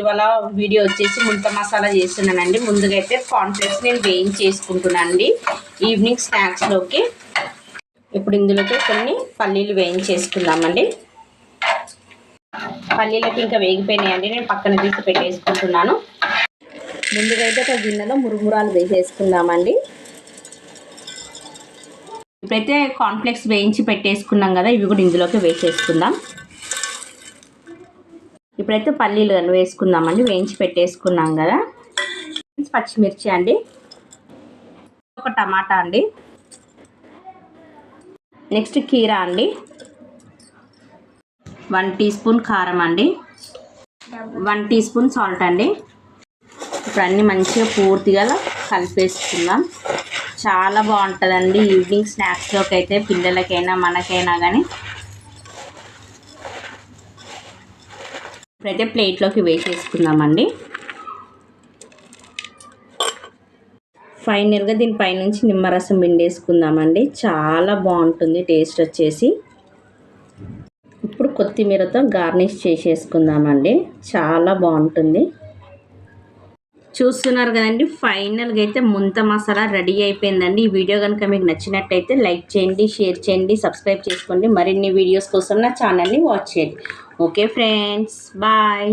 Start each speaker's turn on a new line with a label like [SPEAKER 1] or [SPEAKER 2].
[SPEAKER 1] ఇవాళ వీడియో వచ్చేసి ముంత మసాలా చేస్తున్నానండి. ముందుగా అయితే కాన్ఫ్లెక్స్ నేను వేయించేసుకుంటున్నాను అండి ఈవినింగ్ స్నాక్స్లోకి ఇప్పుడు ఇందులోకి కొన్ని పల్లీలు వేయించేసుకుందామండి. పల్లీలకి ఇంకా వేగిపోయినాయండి. నేను పక్కన తీసి పెట్టేసుకుంటున్నాను. ముందుగా అయితే ఒక గిన్నెలో మురుమురాలు వేసేసుకుందామండి. ఇప్పుడైతే కాన్ఫ్లెక్స్ వేయించి పెట్టేసుకున్నాం కదా ఇవి కూడా ఇందులోకి వేసేసుకుందాం. ఇప్పుడైతే పల్లీలు కానీ వేసుకుందామండి. వేయించి పెట్టేసుకున్నాం కదా. పచ్చిమిర్చి అండి. ఒక టమాటా అండి. నెక్స్ట్ కీరా అండి. వన్ టీ స్పూన్ కారం అండి. వన్ టీ స్పూన్ సాల్ట్ అండి. ఇప్పుడు అన్నీ మంచిగా పూర్తిగా కలిపేసుకుందాం. చాలా బాగుంటుందండి ఈవినింగ్ స్నాక్స్లోకి అయితే పిల్లలకైనా మనకైనా కానీ ఇప్పుడైతే ప్లేట్లోకి వేసేసుకుందామండి. ఫైనల్గా దీనిపైనుంచి నిమ్మరసం పిండేసుకుందామండి. చాలా బాగుంటుంది టేస్ట్ వచ్చేసి. ఇప్పుడు కొత్తిమీరతో గార్నిష్ చేసేసుకుందామండి. చాలా బాగుంటుంది. చూస్తున్నారు కదండి. ఫైనల్గా అయితే ముంత మసాలా రెడీ అయిపోయిందండి. ఈ వీడియో కనుక మీకు నచ్చినట్టయితే లైక్ చేయండి షేర్ చేయండి సబ్స్క్రైబ్ చేసుకోండి. మరిన్ని వీడియోస్ కోసం నా ఛానల్ని వాచ్ చేయండి. Okay friends bye.